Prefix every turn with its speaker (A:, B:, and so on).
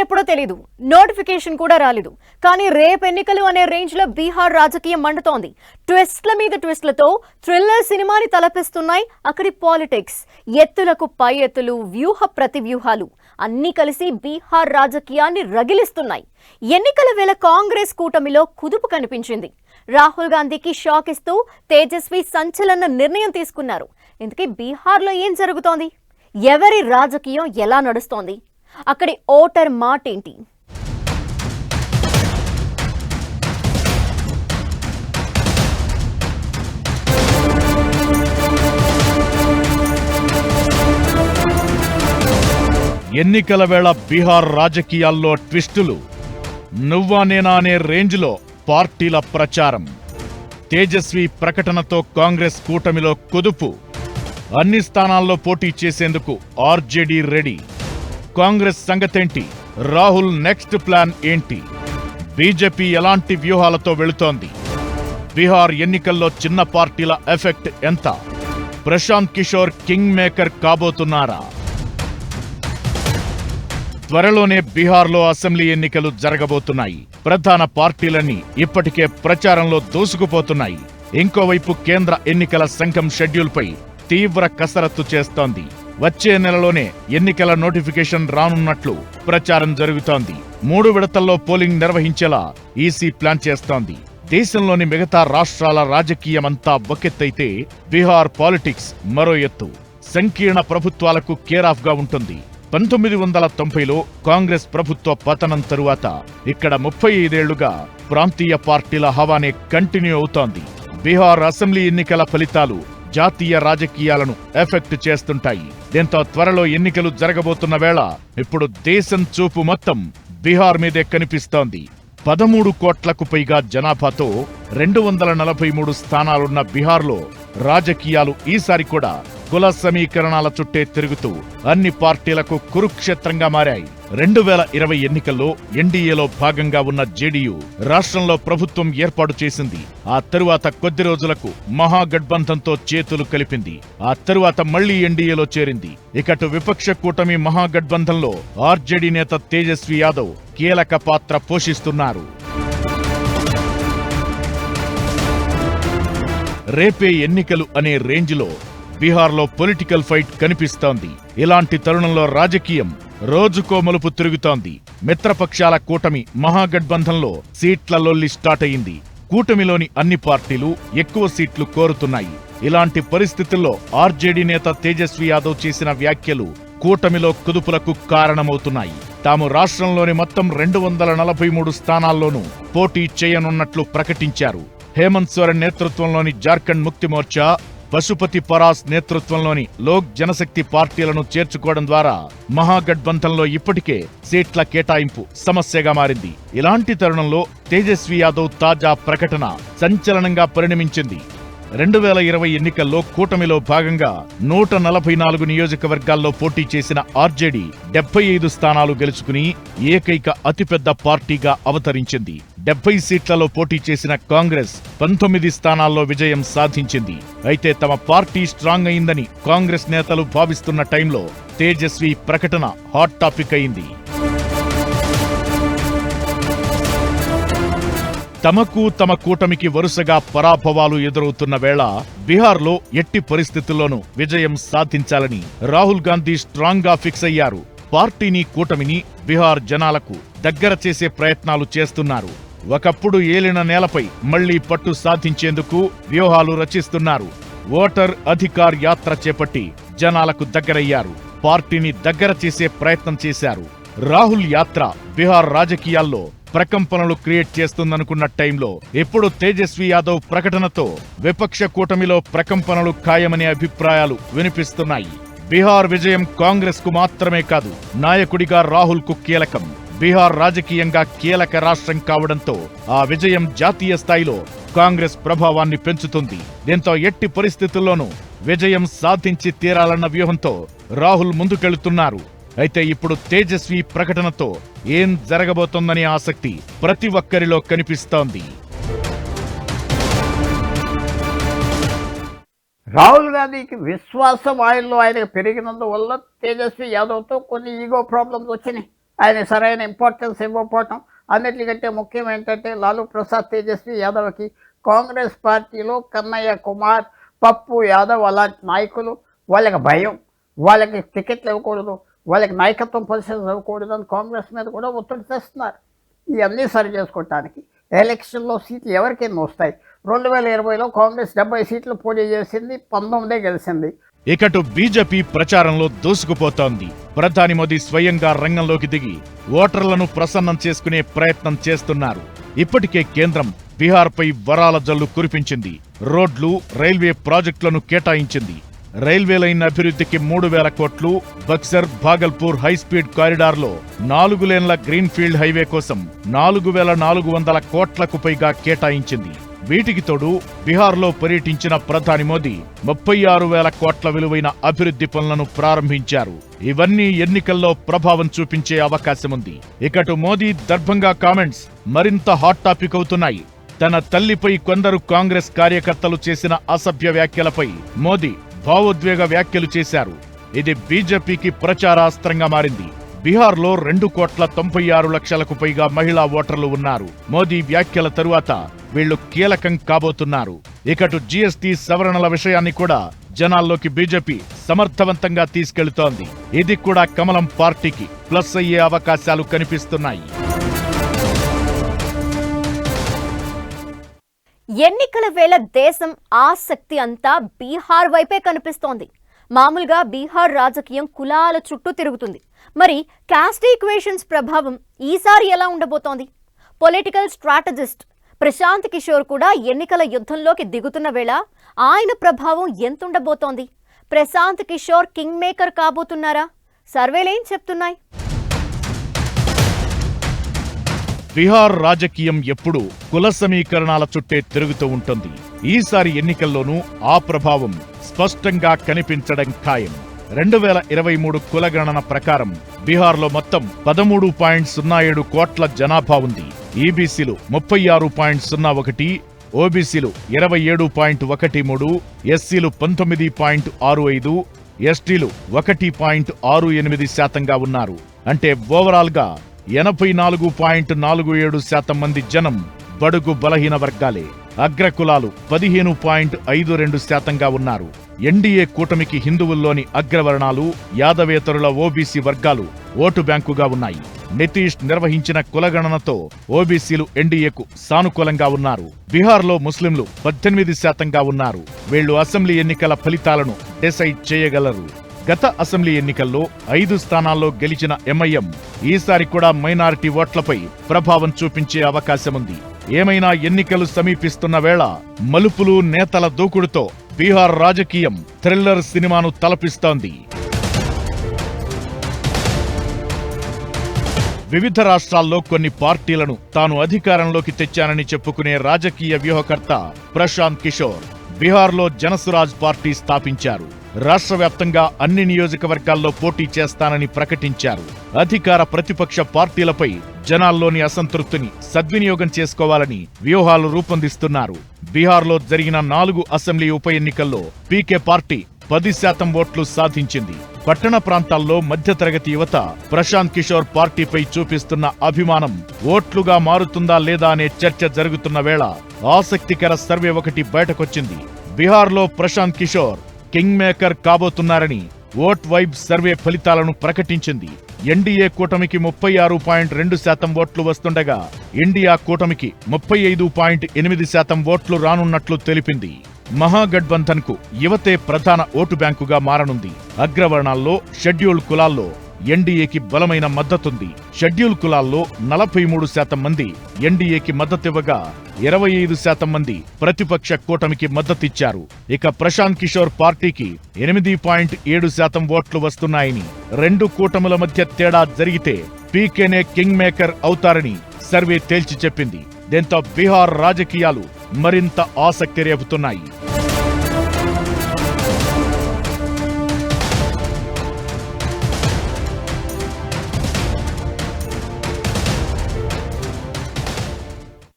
A: ఎప్పుడో తెలీదు. నోటిఫికేషన్ కూడా రాలేదు. కానీ రేపు ఎన్నికలు అనే రేంజ్లో బీహార్ రాజకీయం మండుతోంది. ట్విస్ట్ల మీద ట్విస్ట్లతో థ్రిల్లర్ సినిమాని తలపిస్తున్నాయి అక్కడి పాలిటిక్స్ ఎత్తులకు పై ఎత్తులు వ్యూహ ప్రతివ్యూహాలు. అన్నీ కలిసి బీహార్ రాజకీయాన్ని రగిలిస్తున్నాయి. ఎన్నికల వేళ కాంగ్రెస్ కూటమిలో కుదుపు కనిపించింది. రాహుల్ గాంధీకి షాక్ ఇస్తూ తేజస్వి సంచలన నిర్ణయం తీసుకున్నారు. ఇందుకే బీహార్లో ఏం జరుగుతోంది? ఎవరి రాజకీయం ఎలా నడుస్తోంది? అక్కడి ఓటర్ మాటేంటి?
B: ఎన్నికల వేళ బీహార్ రాజకీయాల్లో ట్విస్టులు. నువ్వా నేనా అనే రేంజ్లో పార్టీల ప్రచారం. తేజస్వి ప్రకటనతో కాంగ్రెస్ కూటమిలో కుదుపు. అన్ని స్థానాల్లో పోటీ చేసేందుకు ఆర్జేడీ రెడీ. కాంగ్రెస్ సంగతేంటి? రాహుల్ నెక్స్ట్ ప్లాన్ ఏంటి? బీజేపీ ఎలాంటి వ్యూహాలతో వెళుతోంది? బీహార్ ఎన్నికల్లో చిన్న పార్టీల ఎఫెక్ట్ ఎంత? ప్రశాంత్ కిషోర్ కింగ్ మేకర్ కాబోతున్నారా? త్వరలోనే బీహార్లో అసెంబ్లీ ఎన్నికలు జరగబోతున్నాయి. ప్రధాన పార్టీలన్నీ ఇప్పటికే ప్రచారంలో దూసుకుపోతున్నాయి. ఇంకోవైపు కేంద్ర ఎన్నికల సంఘం షెడ్యూల్పై తీవ్ర కసరత్తు చేస్తోంది. వచ్చే నెలలోనే ఎన్నికల నోటిఫికేషన్ రానున్నట్లు ప్రచారం జరుగుతోంది. మూడు విడతల్లో పోలింగ్ నిర్వహించేలా ఈసీ ప్లాన్ చేస్తోంది. దేశంలోని మిగతా రాష్ట్రాల రాజకీయమంతా ఒకెత్తైతే బీహార్ పాలిటిక్స్ మరో ఎత్తు. సంకీర్ణ ప్రభుత్వాలకు కేరాఫ్గా ఉంటుంది. పంతొమ్మిది వందల తొంభైలో కాంగ్రెస్ ప్రభుత్వ పతనం తరువాత ఇక్కడ ముప్పై ఐదేళ్ళుగా ప్రాంతీయ పార్టీల హవానే కంటిన్యూ అవుతోంది. బీహార్ అసెంబ్లీ ఎన్నికల ఫలితాలు జాతీయ రాజకీయాలను ఎఫెక్ట్ చేస్తుంటాయి. దీంతో త్వరలో ఎన్నికలు జరగబోతున్న వేళ ఇప్పుడు దేశం చూపు మొత్తం బీహార్ మీదే కనిపిస్తోంది. పదమూడు కోట్లకు పైగా జనాభాతో రెండు వందల నలభై మూడు స్థానాలున్న బీహార్లో రాజకీయాలు ఈసారి కూడా కుల సమీకరణాల చుట్టే తిరుగుతూ అన్ని పార్టీలకు కురుక్షేత్రంగా మారాయి. రెండు వేల ఇరవై ఎన్నికల్లో ఎన్డీఏలో భాగంగా ఉన్న జేడీయూ రాష్ట్రంలో ప్రభుత్వం ఏర్పాటు చేసింది. ఆ తరువాత కొద్ది రోజులకు మహాగఠబంధంతో చేతులు కలిపింది. ఆ తరువాత మళ్ళీ ఎన్డీఏలో చేరింది. ఇకటు విపక్ష కూటమి మహాగఠబంధంలో ఆర్జేడీ నేత తేజస్వి యాదవ్ కీలక పాత్ర పోషిస్తున్నారు. రేపే ఎన్నికలు అనే రేంజ్లో బీహార్లో పొలిటికల్ ఫైట్ కనిపిస్తోంది. ఇలాంటి తరుణంలో రాజకీయం రోజుకో మలుపు తిరుగుతోంది. మిత్రపక్షాల కూటమి మహాగఠబంధంలో సీట్ల లొల్లి స్టార్ట్ అయింది. కూటమిలోని అన్ని పార్టీలు ఎక్కువ సీట్లు కోరుతున్నాయి. ఇలాంటి పరిస్థితుల్లో ఆర్జేడీ నేత తేజస్వి యాదవ్ చేసిన వ్యాఖ్యలు కూటమిలో కుదుపులకు కారణమవుతున్నాయి. తాము రాష్ట్రంలోని మొత్తం రెండు వందల నలభై మూడు స్థానాల్లోనూ పోటీ చేయనున్నట్లు ప్రకటించారు. హేమంత్ సోరెన్ నేతృత్వంలోని జార్ఖండ్ ముక్తి మోర్చా పశుపతి పరాస్ నేతృత్వంలోని లోక్ జనశక్తి పార్టీలను చేర్చుకోవడం ద్వారా మహాగఠబంధన్లో ఇప్పటికే సీట్ల కేటాయింపు సమస్యగా మారింది. ఇలాంటి తరుణంలో తేజస్వి యాదవ్ తాజా ప్రకటన సంచలనంగా పరిణమించింది. రెండు వేల ఇరవై ఎన్నికల్లో కూటమిలో భాగంగా నూట నలభై నాలుగు నియోజకవర్గాల్లో పోటీ చేసిన ఆర్జేడీ డెబ్బై ఐదు స్థానాలు గెలుచుకుని ఏకైక అతిపెద్ద పార్టీగా అవతరించింది. డెబ్బై సీట్లలో పోటీ చేసిన కాంగ్రెస్ పంతొమ్మిది స్థానాల్లో విజయం సాధించింది. అయితే తమ పార్టీ స్ట్రాంగ్ అయిందని కాంగ్రెస్ నేతలు భావిస్తున్న టైంలో తేజస్వి ప్రకటన హాట్ టాపిక్ అయింది. తమకు తమ కూటమికి వరుసగా పరాభవాలు ఎదురవుతున్న వేళ బీహార్లో ఎట్టి పరిస్థితుల్లోనూ విజయం సాధించాలని రాహుల్ గాంధీ స్ట్రాంగ్గా ఫిక్స్ అయ్యారు. పార్టీని కూటమిని బీహార్ జనాలకు దగ్గర చేసే ప్రయత్నాలు చేస్తున్నారు. ఒకప్పుడు ఏలిన నేలపై మళ్ళీ పట్టు సాధించేందుకు వ్యూహాలు రచిస్తున్నారు. ఓటర్ అధికార్ యాత్ర చేపట్టి జనాలకు దగ్గరయ్యారు. పార్టీని దగ్గర చేసే ప్రయత్నం చేశారు. రాహుల్ యాత్ర బీహార్ రాజకీయాల్లో ప్రకంపనలు క్రియేట్ చేస్తుందనుకున్న టైంలో ఎప్పుడు తేజస్వి యాదవ్ ప్రకటనతో విపక్ష కూటమిలో ప్రకంపనలు ఖాయమనే అభిప్రాయాలు వినిపిస్తున్నాయి. బీహార్ విజయం కాంగ్రెస్కు మాత్రమే కాదు నాయకుడిగా రాహుల్కు కీలకం. బీహార్ రాజకీయంగా కీలక రాష్ట్రం కావడంతో ఆ విజయం జాతీయ స్థాయిలో కాంగ్రెస్ ప్రభావాన్ని పెంచుతుంది. దీంతో ఎట్టి పరిస్థితుల్లోనూ విజయం సాధించి తీరాలన్న వ్యూహంతో రాహుల్ ముందుకెళ్తున్నారు. అయితే ఇప్పుడు తేజస్వి ప్రకటనతో ఏం జరగబోతోందనే ఆసక్తి ప్రతి ఒక్కరిలో కనిపిస్తోంది.
C: రాహుల్ గాంధీకి విశ్వాసం ఆయనలో ఆయనకు పెరిగినందువల్ల తేజస్వి యాదవ్తో కొన్ని ఈగో ప్రాబ్లమ్స్ వచ్చినాయి. ఆయన సరైన ఇంపార్టెన్స్ ఇవ్వకపోవటం అన్నిటికంటే ముఖ్యం ఏంటంటే లాలూ ప్రసాద్ తేజస్వి యాదవ్కి కాంగ్రెస్ పార్టీలో కన్నయ్య కుమార్ పప్పు యాదవ్ అలాంటి నాయకులు వాళ్ళకి భయం వాళ్ళకి టికెట్లు ఇవ్వకూడదు వాళ్ళకి నాయకత్వం పొజిషన్స్ ఇవ్వకూడదు కాంగ్రెస్ మీద కూడా ఒత్తిడి తెస్తున్నారు. ఇవన్నీ సరి చేసుకోవటానికి ఎలక్షన్లో సీట్లు ఎవరికైనా వస్తాయి. రెండు వేల ఇరవైలో కాంగ్రెస్ డెబ్బై సీట్లు పోటీ చేసింది పంతొమ్మిదే గెలిచింది.
B: ఇకటు బీజేపీ ప్రచారంలో దూసుకుపోతోంది. ప్రధాని మోదీ స్వయంగా రంగంలోకి దిగి ఓటర్లను ప్రసన్నం చేసుకునే ప్రయత్నం చేస్తున్నారు. ఇప్పటికే కేంద్రం బీహార్పై వరాల జల్లు కురిపించింది. రోడ్లు రైల్వే ప్రాజెక్టులను కేటాయించింది. రైల్వే లైన్ అభివృద్ధికి మూడు వేల కోట్లు బక్సర్ భాగల్పూర్ హైస్పీడ్ కారిడార్లో నాలుగు లేన్ల గ్రీన్ఫీల్డ్ హైవే కోసం నాలుగు వేల నాలుగు వందల కోట్లకు పైగా కేటాయించింది. వీటికి తోడు బీహార్లో పర్యటించిన ప్రధాని మోదీ ముప్పై ఆరు వేల కోట్ల విలువైన అభివృద్ధి పనులను ప్రారంభించారు. ఇవన్నీ ఎన్నికల్లో ప్రభావం చూపించే అవకాశముంది. ఇకటు మోదీ దర్భంగా కామెంట్స్ మరింత హాట్ టాపిక్ అవుతున్నాయి. తన తల్లిపై కొందరు కాంగ్రెస్ కార్యకర్తలు చేసిన అసభ్య వ్యాఖ్యలపై మోదీ భావోద్వేగ వ్యాఖ్యలు చేశారు. ఇది బీజేపీకి ప్రచారాస్త్రంగా మారింది. బీహార్లో రెండు కోట్ల తొంభై ఆరు లక్షలకు పైగా మహిళా ఓటర్లు ఉన్నారు. మోదీ వ్యాఖ్యల తరువాత వీళ్ళు కీలకం కాబోతున్నారు. ఇకటు జీఎస్టీ సవరణల విషయాన్ని కూడా జనాల్లోకి బీజేపీ సమర్థవంతంగా తీసుకెళ్తోంది. ఇది కూడా కమలం పార్టీకి ప్లస్ అయ్యే అవకాశాలు కనిపిస్తున్నాయి.
A: ఎన్నికల వేళ దేశం ఆసక్తి అంతా బీహార్ వైపే కనిపిస్తోంది. మామూలుగా బీహార్ రాజకీయం కులాల చుట్టూ తిరుగుతుంది. మరి కాస్ట్ ఈక్వేషన్స్ ప్రభావం ఈసారి ఎలా ఉండబోతోంది? పొలిటికల్ స్ట్రాటజిస్ట్ ప్రశాంత్ కిషోర్ కూడా ఎన్నికల యుద్ధంలోకి దిగుతున్న వేళ ఆయన ప్రభావం ఎంతుండబోతోంది? ప్రశాంత్ కిషోర్ కింగ్ మేకర్ కాబోతున్నారా? సర్వేలేం చెప్తున్నాయి?
B: బీహార్ రాజకీయం ఎప్పుడూ కుల సమీకరణాల చుట్టే తిరుగుతూ ఉంటుంది. ఈసారి ఎన్నికల్లోనూ ఆ ప్రభావం స్పష్టంగా కనిపించడం ఖాయం. రెండు వేల ఇరవై మూడు కులగణన ప్రకారం బీహార్లో మొత్తం పదమూడు పాయింట్ సున్నా ఏడు కోట్ల జనాభా ఉంది. ఈబీసీలు ముప్పై ఆరు పాయింట్ సున్నా ఒకటి ఓబీసీలు ఇరవై ఏడు పాయింట్ ఒకటి మూడు ఎస్సీలు పంతొమ్మిది పాయింట్ ఆరు ఐదు ఎస్టీలు ఒకటి పాయింట్ ఆరు ఎనిమిది శాతంగా ఉన్నారు. అంటే ఓవరాల్గా ఎనభై నాలుగు పాయింట్ నాలుగు ఏడు శాతం మంది జనం బడుగు బలహీన వర్గాలే. అగ్రకులాలు పదిహేను పాయింట్ ఐదు రెండు శాతంగా ఉన్నారు. ఎన్డీఏ కూటమికి హిందువుల్లోని అగ్రవర్ణాలు యాదవేతరుల ఓబీసీ వర్గాలు ఓటు బ్యాంకుగా ఉన్నాయి. నితీష్ నిర్వహించిన కులగణనతో ఓబీసీలు ఎన్డీఏకు సానుకూలంగా ఉన్నారు. బీహార్లో ముస్లింలు పద్దెనిమిది శాతంగా ఉన్నారు. వీళ్ళు అసెంబ్లీ ఎన్నికల ఫలితాలను డిసైడ్ చేయగలరు. గత అసెంబ్లీ ఎన్నికల్లో ఐదు స్థానాల్లో గెలిచిన ఎంఐఎం ఈసారి కూడా మైనారిటీ ఓట్లపై ప్రభావం చూపించే అవకాశముంది. ఏమైనా ఎన్నికలు సమీపిస్తున్న వేళ మలుపులు నేతల దూకుడుతో బీహార్ రాజకీయం థ్రిల్లర్ సినిమాను తలపిస్తోంది. వివిధ రాష్ట్రాల్లో కొన్ని పార్టీలను తాను అధికారంలోకి తెచ్చానని చెప్పుకునే రాజకీయ వ్యూహకర్త ప్రశాంత్ కిషోర్ బీహార్లో జనసురాజ్ పార్టీ స్థాపించారు. రాష్ట్ర వ్యాప్తంగా అన్ని నియోజకవర్గాల్లో పోటీ చేస్తానని ప్రకటించారు. అధికార ప్రతిపక్ష పార్టీలపై జనాల్లోని అసంతృప్తిని సద్వినియోగం చేసుకోవాలని వ్యూహాలు రూపొందిస్తున్నారు. బీహార్లో జరిగిన నాలుగు అసెంబ్లీ ఉప ఎన్నికల్లో పీకే పార్టీ పది శాతం ఓట్లు సాధించింది. పట్టణ ప్రాంతాల్లో మధ్యతరగతి యువత ప్రశాంత్ కిషోర్ పార్టీపై చూపిస్తున్న అభిమానం ఓట్లుగా మారుతుందా లేదా అనే చర్చ జరుగుతున్న వేళ ఆసక్తికర సర్వే ఒకటి బయటకొచ్చింది. బీహార్లో ప్రశాంత్ కిషోర్ కింగ్ మేకర్ కాబోతున్నారని ఓట్ వైబ్ సర్వే ఫలితాలను ప్రకటించింది. ఎన్డీఏ కూటమికి ముప్పై ఆరు పాయింట్ రెండు శాతం ఓట్లు వస్తుండగా ఇండియా కూటమికి ముప్పై ఐదు పాయింట్ ఎనిమిది శాతం ఓట్లు రానున్నట్లు తెలిపింది. మహాగఠబంధన్కు యువతే ప్రధాన ఓటు బ్యాంకుగా మారనుంది. అగ్రవర్ణాల్లో షెడ్యూల్డ్ కులాల్లో ఎన్డీఏకి బలమైన మద్దతుంది. షెడ్యూల్ కులాల్లో నలభై మూడు శాతం మంది ఎన్డీఏకి మద్దతివ్వగా ఇరవై ఐదు శాతం మంది ప్రతిపక్ష కూటమికి మద్దతిచ్చారు ఇక ప్రశాంత్ కిషోర్ పార్టీకి ఎనిమిది పాయింట్ ఏడు శాతం ఓట్లు వస్తున్నాయని రెండు కూటముల మధ్య తేడా జరిగితే పీకేనే కింగ్ మేకర్ అవుతారని సర్వే తేల్చి చెప్పింది. దీంతో బీహార్ రాజకీయాలు మరింత ఆసక్తి రేపుతున్నాయి.